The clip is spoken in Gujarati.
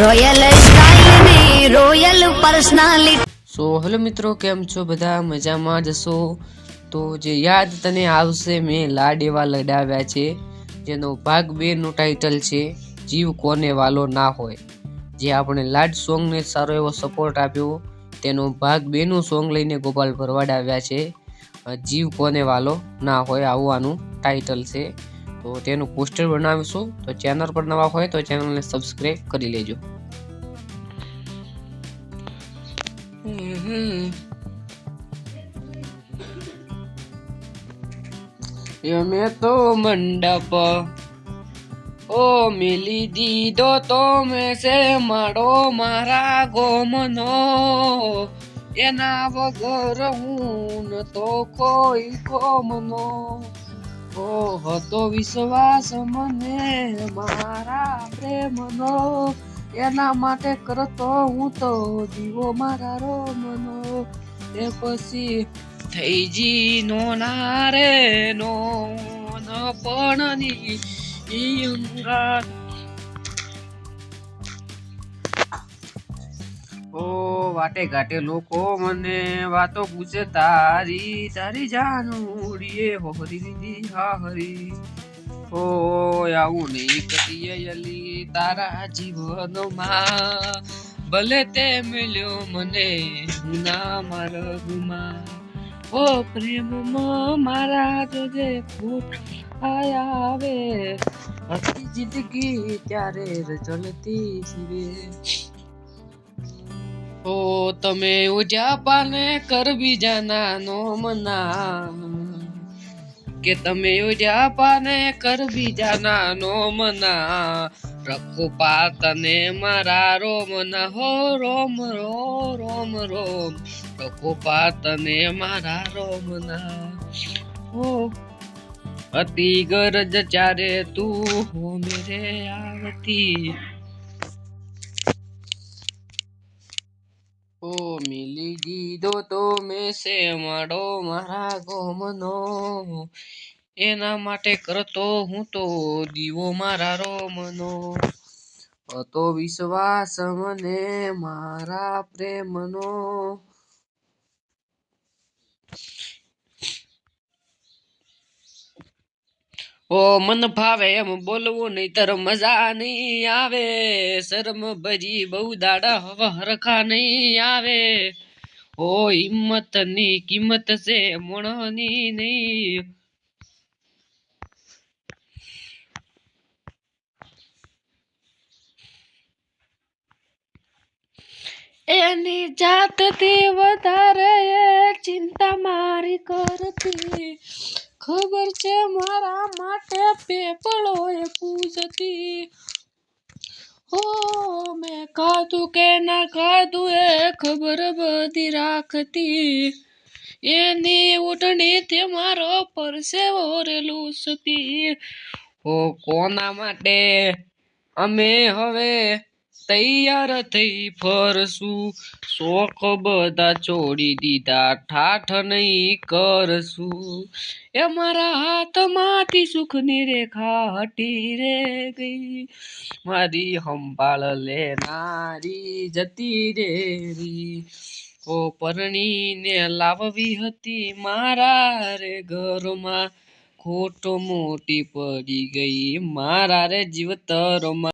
Royal royal personality so hello મિત્રો, કેમ છો બધા? મજામાં જશો તો જે યાદ તને આવશે, મેં લાડ એવા લડાવ્યા છે, જેનો ભાગ બે નું ટાઇટલ છે, જીવ કોને વાલો ના હોય. જે આપણે લાડ સોંગને સારો એવો સપોર્ટ આપ્યો, તેનો ભાગ બે નું સોંગ લઈને ગોપાલ ભરવાડ આવ્યા છે. જીવ કોને વાલો ના હોય આવવાનું ટાઈટલ છે. તો તેનું પોસ્ટર બનાવીશું. તો ચેનલ પર નવા હોય તો ચેનલને સબસ્ક્રાઈબ કરી લેજો. અમે તો મંડપ. ઓ મિલી દીધો તો મેં છે મારો મારા ગોમનો. એના વગર હું ન તો કોઈ ગોમનો. ઓ હતો વિશ્વાસ મને મારા પ્રેમનો. એના માટે કરતો હું તો દીવો મારા રોમનો. એ પછી થઈ જી નો નારે નો, ન પણ ની. વાટે ઘાટે લોકો મને વાતો પૂછે, તારી તારી જાનુડીએ હોરી દીદી હા હરી. ઓ આવું નહીં કરીએ અલી, તારા જીવનમાં ભલે તે મળ્યો મને ના માર્ગમાં. ઓ પ્રેમમાં મારા જોજે ફૂટ આયા આવે હતી જિંદગી ત્યારે રચલતી જીવે. ઓ તમે ઉજા પાને કર બીજાના નો મના કે તમે ઉજા પાને કર બીજાના નો મના રખો પાતને મારા રોમ ના હો રોમ, રો, રોમ રોમ. રખો પાતને મારા રોમ ના હો, અતિ ગરજ ચારે તું હો, મેરે આવતી. ઓ મિલી દીધો તો મેં સે માડો મારા ગોમનો. એના માટે કરતો હું તો દીવો મારા રોમનો. હતો વિશ્વાસ મને મારા પ્રેમનો. ઓ મન ભાવે એમ બોલવું નહીં તર મજા નહીં આવે. શરમ ભજી બહુ દાડા હવે હરખા નહીં આવે. ઓ હિંમતની કિંમત છે મણની નહીં. એની જાતથી વધારે ચિંતા મારી કરતી ખબર છે મારા માટે પેપળો એ પૂજતી હો મેં ખાધું કે ના ખાધું એ ખબર બધી રાખતી. એની ઉઠણીથી મારો પરસેવો રેલું સતી. ઓ, કોના માટે? અમે હવે તૈયાર થઈ ફરશું. શોખ બધા છોડી દીધા, ઠાઠ નહીં કરશું. એ મારા હાથમાંથી સુખની રેખા હટી રે ગઈ. મારી સંભાળ લેનારી જતી રે રી ઓ પરણીને લાવવી હતી મારા રે ઘરમાં. ખોટ મોટી પડી ગઈ મારા રે જીવતરમાં.